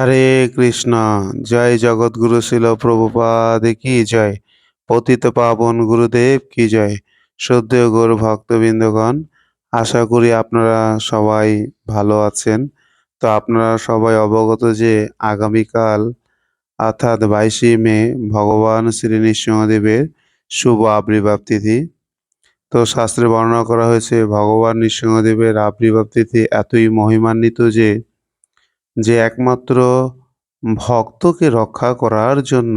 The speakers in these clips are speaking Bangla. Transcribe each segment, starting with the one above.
হরে কৃষ্ণ। জয় জগৎগুরু শিল প্রভুপাদ কি জয়? পতিত পাবন গুরুদেব কি জয়? শ্রদ্ধেয় গৌর ভক্তবৃন্দগণ, আশা করি আপনারা সবাই ভালো আছেন। তো আপনারা সবাই অবগত যে আগামীকাল, অর্থাৎ বাইশে মে, ভগবান শ্রী নৃসিংহদেবের শুভ আবির্ভাব তিথি। তো শাস্ত্রে বর্ণনা করা হয়েছে, ভগবান নৃসিংহদেবের আবির্ভাব তিথি এতই মহিমান্বিত যে যে একমাত্র ভক্তকে রক্ষা করার জন্য,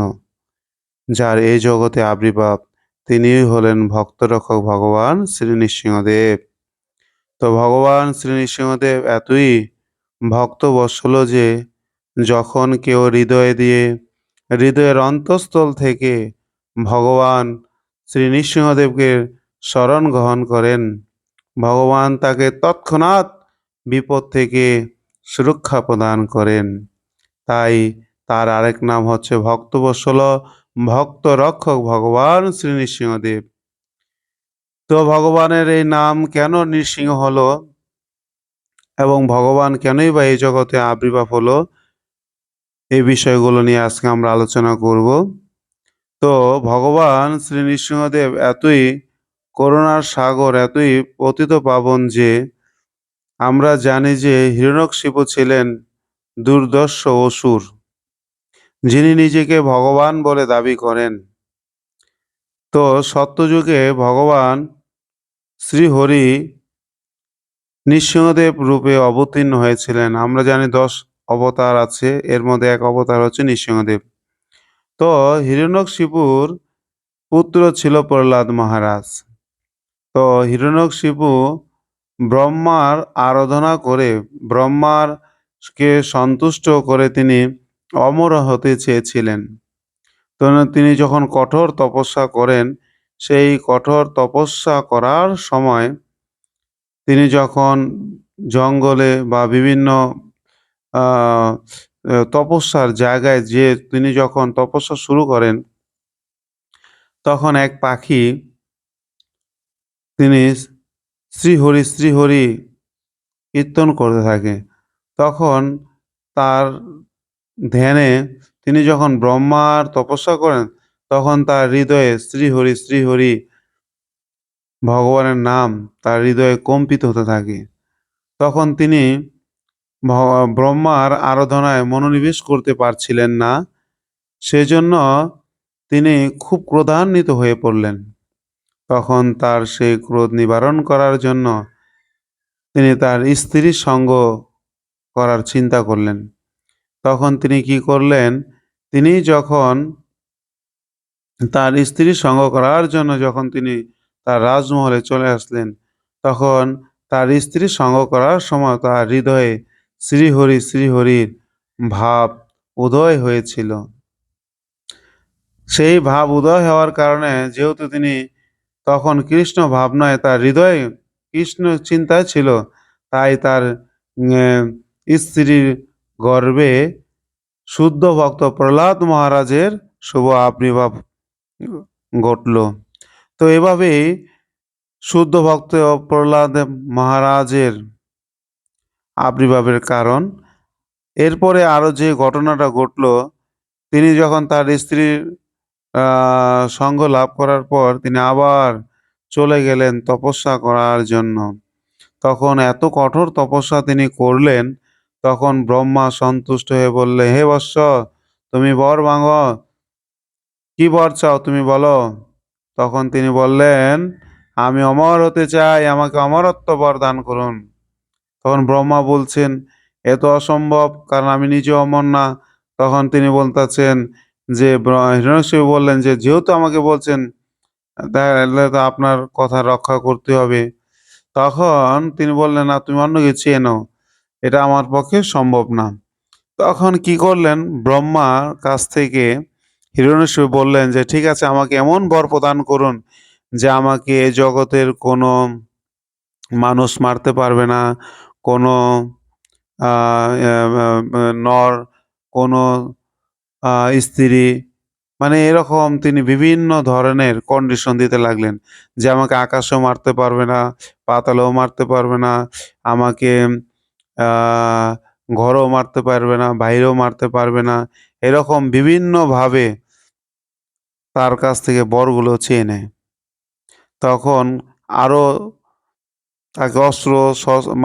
যার এই জগতে আবির্ভাব, তিনিই হলেন ভক্ত রক্ষক ভগবান শ্রী নৃসিংহদেব। তো ভগবান শ্রী নৃসিংহদেব এতই ভক্ত বৎসল যে, যখন কেউ হৃদয় দিয়ে, হৃদয়ের অন্তঃস্থল থেকে ভগবান শ্রী নৃসিংহদেবকে শরণ গ্রহণ করেন, ভগবান তাকে তৎক্ষণাৎ বিপদ থেকে সুরক্ষা প্রদান করেন। তাই তার আরেক নাম হচ্ছে ভক্তবৎসল ভক্ত রক্ষক ভগবান শ্রী নৃসিংহদেব তো ভগবানের এই নাম কেন নৃসিংহ হলো এবং ভগবান কেনই বা এই জগতে আবির্ভাব হলো, এই বিষয়গুলো নিয়ে আজকে আমরা আলোচনা করব। তো ভগবান শ্রী নৃসিংহদেব এতই করুণার সাগর, এতই পতিত পাবন যে আমরা জানি যে হিরণ্যকশিপু ছিলেন দুর্দর্শ অসুর, যিনি নিজেকে ভগবান বলে দাবি করেন। তো সত্যযুগে ভগবান শ্রীহরি নৃসিংহদেব রূপে অবতীর্ণ হয়েছিলেন। আমরা জানি দশ অবতার আছে, এর মধ্যে এক অবতার হচ্ছে নৃসিংহদেব। তো হিরণ্যকশিপুর পুত্র ছিল প্রহ্লাদ মহারাজ। তো হিরণ্যকশিপু ব্রহ্মার আরাধনা করে ব্রহ্মার কে সন্তুষ্ট করে তিনি অমর হতে চেয়েছিলেন। তিনি যখন কঠোর তপস্যা করেন, সেই কঠোর তপস্যা করার সময় তিনি যখন জঙ্গলে বা বিভিন্ন তপস্যার জায়গায় যে তিনি যখন তপস্যা শুরু করেন, তখন এক পাখি তিনি শ্রীহরি শ্রীহরি কীর্তন করতে থাকে। তখন তার ধ্যানে তিনি যখন ব্রহ্মার তপস্যা করেন, তখন তার হৃদয়ে শ্রীহরি শ্রীহরি ভগবানের নাম তার হৃদয়ে কম্পিত হতে থাকে। তখন তিনি ব্রহ্মার আরাধনায় মনোনিবেশ করতে পারছিলেন না, সেজন্য তিনি খুব ক্রোধান্বিত হয়ে পড়লেন। তখন তার সেই ক্রোধ নিবারণ করার জন্য তিনি তার স্ত্রীর সঙ্গ করার চিন্তা করলেন। তখন তিনি কি করলেন? তিনি যখন তার স্ত্রীর সঙ্গ করার জন্য যখন তিনি তার রাজমহলে চলে আসলেন, তখন তার স্ত্রীর সঙ্গ করার সময় তার হৃদয়ে শ্রীহরি শ্রীহরির ভাব উদয় হয়েছিল। সেই ভাব উদয় হওয়ার কারণে যেহেতু তিনি তখন কৃষ্ণ ভাবনায় তার হৃদয়ে কৃষ্ণ চিন্তায় ছিল। তাই তার স্ত্রীর গর্বে শুদ্ধ ভক্ত প্রহ্লাদ মহারাজের শুভ আবির্ভাব ঘটল। তো এভাবেই শুদ্ধ ভক্ত প্রহ্লাদ মহারাজের আবির্ভাবের কারণ। এরপরে আরও যে ঘটনাটা ঘটল, তিনি যখন তার স্ত্রীর সঙ্গ লাভ করার পর তিনি আবার চলে গেলেন তপস্যা করার জন্য। তখন এত কঠোর তপস্যা তিনি করলেন, তখন ব্রহ্মা সন্তুষ্ট হয়ে বললে হে বৎস, তুমি বর ভাঙ কি বর চাও তুমি বলো? তখন তিনি বললেন, আমি অমর হতে চাই, আমাকে অমরত্ব বর দান করুন। তখন ব্রহ্মা বলছেন, এ তো অসম্ভব, কারণ আমি নিজে অমর না। তখন তিনি বলতেছেন যে হিরণ্যকশিপু বললেন যে, যেহেতু আমাকে বলছেন তাহলে তো আপনার কথা রক্ষা করতে হবে। তখন তিনি বললেন, না, তুমি অন্য কিছু এনো এটা আমার পক্ষে সম্ভব না। তখন কি করলেন? ব্রহ্মার কাছ থেকে হিরণ্যকশিপু বললেন যে, ঠিক আছে, আমাকে এমন বর প্রদান করুন যে আমাকে এ জগতের কোনো মানুষ মারতে পারবে না, কোনো নর, কোনো স্ত্রী মানে এরকম তিনি বিভিন্ন ধরনের কন্ডিশন দিতে লাগলেন। যে আমাকে আকাশেও মারতে পারবে না, পাতালেও মারতে পারবে না, আমাকে ঘরেও মারতে পারবে না, বাইরেও মারতে পারবে না, এরকম বিভিন্নভাবে তার কাছ থেকে বরগুলো চেয়ে নেয়। তখন আরও তাকে অস্ত্র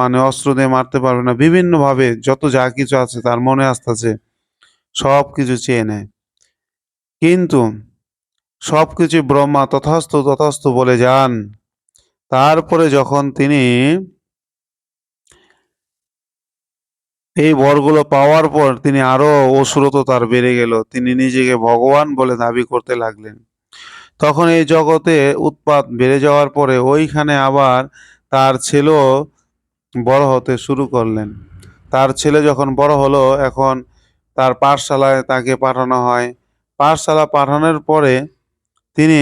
মানে অস্ত্র দিয়ে মারতে পারবে না, বিভিন্নভাবে যত যা কিছু আছে তার মনে আসতেছে সব কিছু চেয়ে নেয়। কিন্তু সব কিছু ব্রহ্মা তথাস্তু তথাস্তু বলে যান। তারপরে যখন তিনি এই বরগুলো পাওয়ার পর তিনি আরও অসুরত তার বেড়ে গেল। তিনি নিজেকে ভগবান বলে দাবি করতে লাগলেন। তখন এই জগতে উৎপাত বেড়ে যাওয়ার পরে ওইখানে আবার তার ছেলেও বড় হতে শুরু করলেন। তার ছেলে যখন বড় হলো, এখন তার পাঠশালায় তাকে পাঠানো হয়। পাঠশালা পাঠানোর পরে তিনি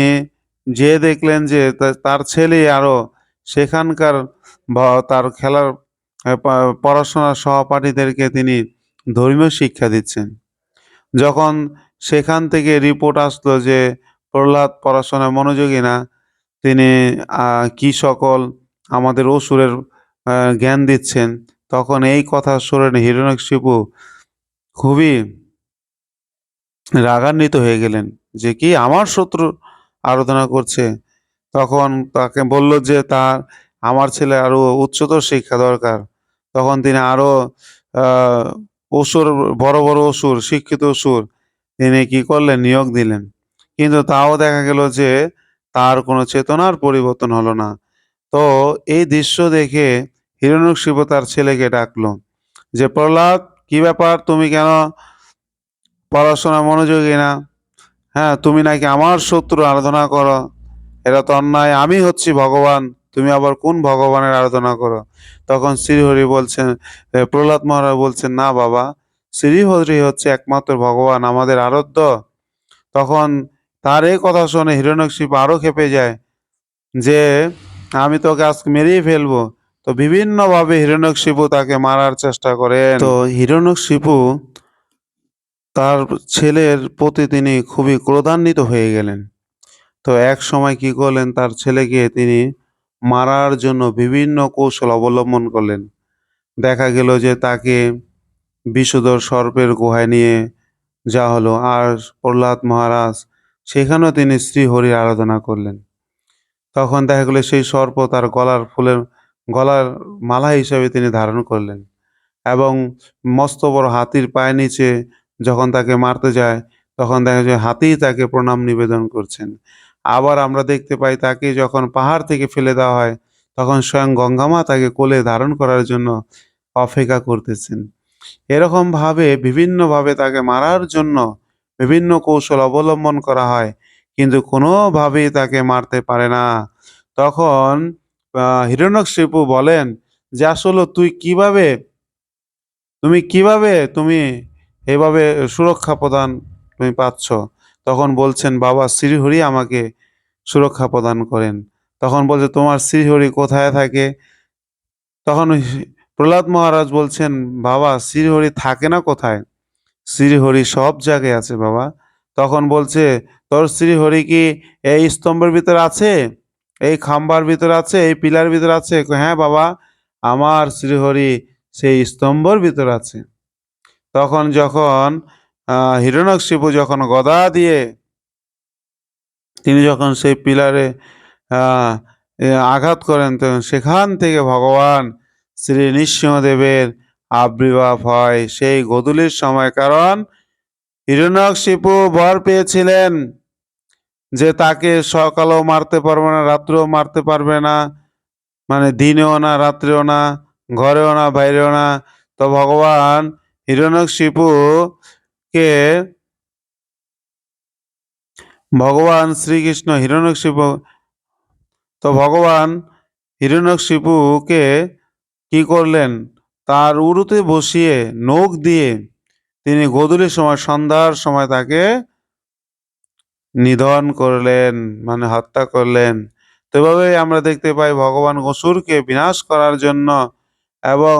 যে দেখলেন যে তার ছেলে আরও সেখানকার তার খেলার পড়াশোনার সহপাঠীদেরকে তিনি ধর্মীয় শিক্ষা দিচ্ছেন। যখন সেখান থেকে রিপোর্ট আসলো যে প্রহ্লাদ পড়াশোনায় মনোযোগী না, তিনি কি সকল আমাদের অসুরের জ্ঞান দিচ্ছেন, তখন এই কথা শুনে হিরণ্যকশিপু খুবই রাগান্বিত হয়ে গেলেন যে কি আমার শত্রু আরাধনা করছে। তখন তাকে বলল যে তার, আমার ছেলে আরও উচ্চতর শিক্ষা দরকার। তখন তিনি আরও অসুর, বড় বড় অসুর, শিক্ষিত অসুর, তিনি কি করলেন? নিয়োগ দিলেন। কিন্তু তাও দেখা গেল যে তার কোনো চেতনার পরিবর্তন হলো না। তো এই দৃশ্য দেখে হিরণ্যকশিপু তার ছেলেকে ডাকলো যে, প্রহ্লাদ কি ব্যাপার? তুমি কেন পড়াশোনা মনোযোগী না? হ্যাঁ তুমি নাকি আমার শত্রু আরাধনা করো? এটা তো অন্যায়। আমি হচ্ছি ভগবান। তুমি আবার কোন ভগবানের আরাধনা করো? তখন শ্রীহরি বলছেন প্রহ্লাদ মহারাজ বলছেন, না বাবা, শ্রীহরি হচ্ছে একমাত্র ভগবান, আমাদের আরাধ্য। তখন তার এই কথা শুনে হিরণ্যকশিপ আরও খেপে যায় যে, আমি তোকে আজকে মেরেই ফেলব। তো বিভিন্নভাবে হিরণ্যকশিপু তাকে মারার চেষ্টা করেন। তো হিরণ্যকশিপু তার ছেলের প্রতি তিনি খুবই ক্রোধান্বিত হয়ে গেলেন। তো এক সময় কি করলেন, তার ছেলেকে তিনি মারার জন্য বিভিন্ন কৌশল অবলম্বন করলেন। দেখা গেল যে তাকে বিষধর সর্পের গুহায় নিয়ে যা হলো আর প্রহ্লাদ মহারাজ সেখানেও তিনি শ্রীহরির আরাধনা করলেন। তখন দেখা গেল সেই সর্প তার গলার ফুলের গলার মালা হিসেবে তিনি ধারণ করলেন এবং মস্ত বড় হাতির পায়ের নিচে যখন তাকে মারতে যায়, তখন দেখা যায় হাতিই তাকে প্রণাম নিবেদন করছেন। আবার আমরা দেখতে পাই তাকে যখন পাহাড় থেকে ফেলে দেওয়া হয়, তখন স্বয়ং গঙ্গামা তাকে কোলে ধারণ করার জন্য অপেক্ষা করতেছেন। এরকম ভাবে বিভিন্নভাবে তাকে মারার জন্য বিভিন্ন কৌশল অবলম্বন করা হয়, কিন্তু কোনোভাবেই তাকে মারতে পারে না। তখন হিরণ্যকশিপু বলেন যে, আসলে তুই কীভাবে, তুমি কীভাবে তুমি এভাবে সুরক্ষা প্রদান তুমি পাচ্ছ? তখন বলছেন, বাবা, শ্রীহরি আমাকে সুরক্ষা প্রদান করেন। তখন বলছে, তোমার শ্রীহরি কোথায় থাকে? তখন প্রহ্লাদ মহারাজ বলছেন, বাবা, শ্রীহরি থাকে না কোথায়? শ্রীহরি সব জায়গায় আছে বাবা। তখন বলছে, তোর শ্রীহরি কি এই স্তম্ভের ভিতর আছে? এই খাম্বার ভিতর আছে, এই পিলার ভিতর আছে। হ্যাঁ বাবা, আমার শ্রীহরি সেই স্তম্ভর ভিতর আছে। তখন যখন আহ হিরণ্যকশিপু যখন গদা দিয়ে, তিনি যখন সেই পিলারে আঘাত করেন তখন সেখান থেকে ভগবান শ্রী নৃসিংহদেবের আবির্ভাব হয় সেই গধূলির সময়। কারণ হিরণ্যকশিপু বর পেয়েছিলেন। যে তাকে সকালেও মারতে পারবে না, রাত্রেও মারতে পারবে না মানে দিনেও না, রাত্রেও না, ঘরেও না, বাইরেও না, তো ভগবান হিরণ্যকশিপু কে ভগবান শ্রীকৃষ্ণ হিরণ্যকশিপু, তো ভগবান হিরণ্যকশিপুকে কি করলেন? তার উরুতে বসিয়ে নখ দিয়ে তিনি গোধূলির সময়, সন্ধ্যার সময় তাকে নিধন করলেন মানে হত্যা করলেন। এভাবেই আমরা দেখতে পাই ভগবান অসুরকে বিনাশ করার জন্য এবং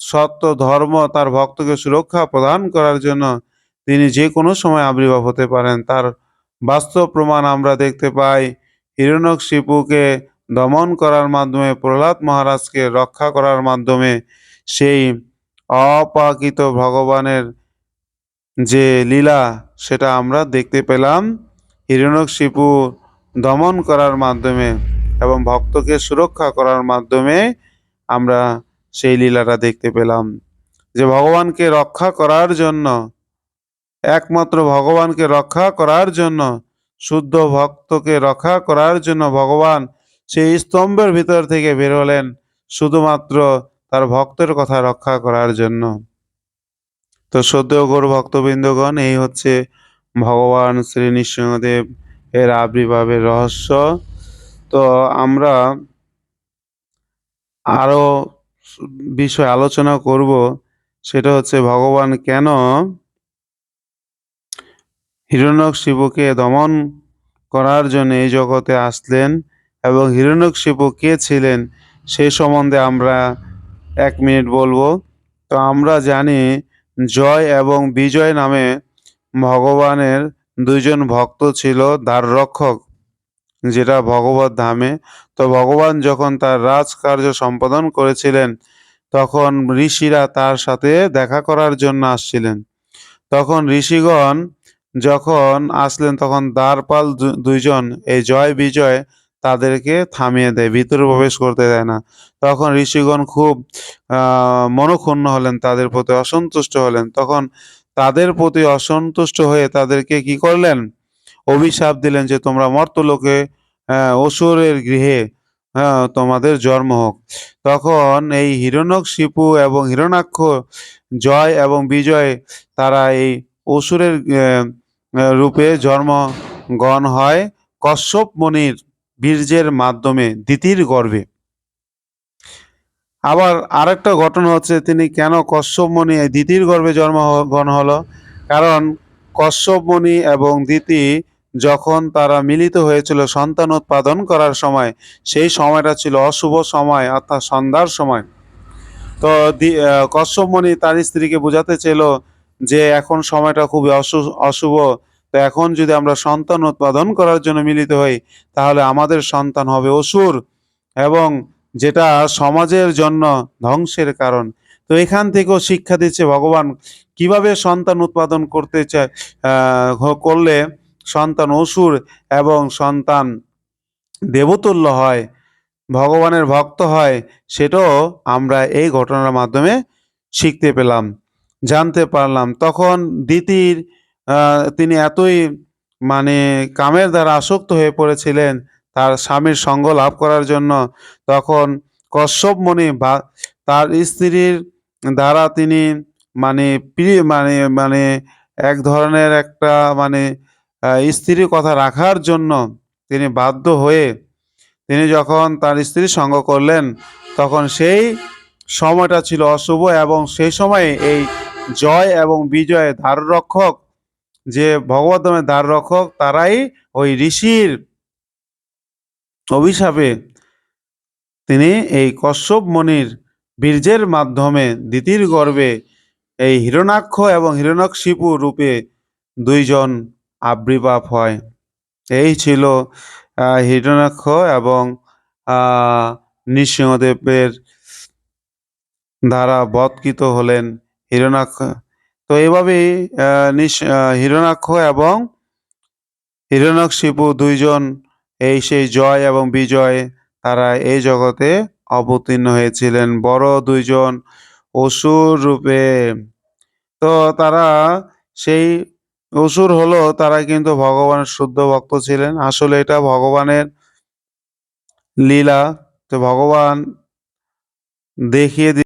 সত্য ধর্ম তার ভক্তকে সুরক্ষা প্রদান করার জন্য তিনি যে কোনো সময় আবির্ভাব হতে পারেন। তার বাস্তব প্রমাণ আমরা দেখতে পাই হিরণ্যকশিপুকে দমন করার মাধ্যমে, প্রহ্লাদ মহারাজকে রক্ষা করার মাধ্যমে সেই অপাকিত ভগবানের যে লীলা, সেটা আমরা দেখতে পেলাম। হিরণ্যকশিপু দমন করার মাধ্যমে এবং ভক্তকে সুরক্ষা করার মাধ্যমে আমরা সেই লীলাটা দেখতে পেলাম। যে ভগবানকে রক্ষা করার জন্য, একমাত্র ভগবানকে রক্ষা করার জন্য, শুদ্ধ ভক্তকে রক্ষা করার জন্য ভগবান সেই স্তম্ভের ভিতর থেকে বের হলেন শুধুমাত্র তার ভক্তের কথা রক্ষা করার জন্য। তো শ্রদ্ধেয় গৌর ভক্তবৃন্দগণ এই হচ্ছে ভগবান শ্রী নৃসিংহদেব এর আবির্ভাবের রহস্য। তো আমরা আরও বিষয় আলোচনা করব, সেটা হচ্ছে ভগবান কেন হিরণ্যকশিপুকে দমন করার জন্য এই জগতে আসলেন এবং হিরণ্যকশিপু কে ছিলেন সেই সম্বন্ধে আমরা এক মিনিট বলব। তো আমরা জানি জয় এবং বিজয় নামে ভগবানের দুইজন ভক্ত ছিল দ্বাররক্ষক যেটা ভগবত ধামে। তো ভগবান যখন তার রাজকার্য সম্পাদন করেছিলেন, তখন ঋষিরা তার সাথে দেখা করার জন্য আসছিলেন। তখন ঋষিগণ যখন আসলেন, তখন দ্বারপাল দুইজন এই জয় বিজয় তাদেরকে থামিয়ে দেয়, ভিতরে প্রবেশ করতে দেয় না। তখন ঋষিগণ খুব মনক্ষুণ্ণ হলেন, তাদের প্রতি অসন্তুষ্ট হলেন। তখন তাদের প্রতি অসন্তুষ্ট হয়ে তাদেরকে কি করলেন? অভিশাপ দিলেন যে তোমরা মর্তলোকে আহ, অসুরের গৃহে হ্যাঁ তোমাদের জন্ম হোক। তখন এই হিরণ্যক শিপু এবং হিরণাক্ষ জয় এবং বিজয় তারা এই অসুরের রূপে জন্মগ্রহণ হয় কশ্যপ মুনির বীর্যের মাধ্যমে দিতির গর্ভে। আবার আরেকটা ঘটনা হচ্ছে তিনি কেন কশ্যপ এই দিতির গর্ভে জন্মগ্রহণ হলো? কারণ কশ্যপ মুনি এবং দিতি যখন তারা মিলিত হয়েছিল সন্তান উৎপাদন করার সময় সেই সময়টা ছিল অশুভ সময় অর্থাৎ সন্ধ্যার সময়। তো দি- আহ, কশ্যপ মুনি তার স্ত্রীকে বোঝাতে ছিল যে এখন সময়টা খুবই অশু- অশুভ। তো এখন যদি আমরা সন্তান উৎপাদন করার জন্য মিলিত হই তাহলে আমাদের সন্তান হবে অসুর। এবং যেটা সমাজের জন্য ধ্বংসের কারণ। তো এখান থেকেও শিক্ষা দিচ্ছে ভগবান কীভাবে সন্তান উৎপাদন করতে চায় করলে সন্তান অসুর এবং সন্তান দেবতুল্য হয়, ভগবানের ভক্ত হয়, সেটাও আমরা এই ঘটনার মাধ্যমে শিখতে পেলাম, জানতে পারলাম। তখন দিতির তিনি এতই মানে কামের দ্বারা আসক্ত হয়ে পড়েছিলেন তার স্বামীর সঙ্গ লাভ করার জন্য। তখন কশ্যপ মুনি বা তার স্ত্রীর দ্বারা তিনি মানে প্রিয় মানে মানে এক ধরনের একটা মানে স্ত্রীর কথা রাখার জন্য তিনি বাধ্য হয়ে তিনি যখন তার স্ত্রীর সঙ্গ করলেন, তখন সেই সময়টা ছিল অশুভ এবং সেই সময়ে এই জয় এবং বিজয় ধাররক্ষক যে ভগবদ্ধামের ধাররক্ষক তারাই ওই ঋষির অভিশাপে তিনি এই কশ্যপ মনির বীর্যের মাধ্যমে দিতির গর্ভে এই হিরণাক্ষ এবং হিরণাক্ষিপু রূপে দুইজন আবির্ভাব হয়। এই ছিল হিরণাক্ষ এবং নৃসিংহদেবের দ্বারা বধকৃত হলেন হিরণাক্ষ। তো আহ, হিরণাক্ষ এবং হিরণাক্ষিপু দুইজন এই সেই জয় এবং বিজয় তারা এই জগতে অবতীর্ণ হয়েছিলেন। বড় দুইজন অসুর রূপে। তো তারা সেই অসুর হলো, তারা কিন্তু ভগবানের শুদ্ধ ভক্ত ছিলেন। আসলে এটা ভগবানের লীলা। তো ভগবান দেখিয়ে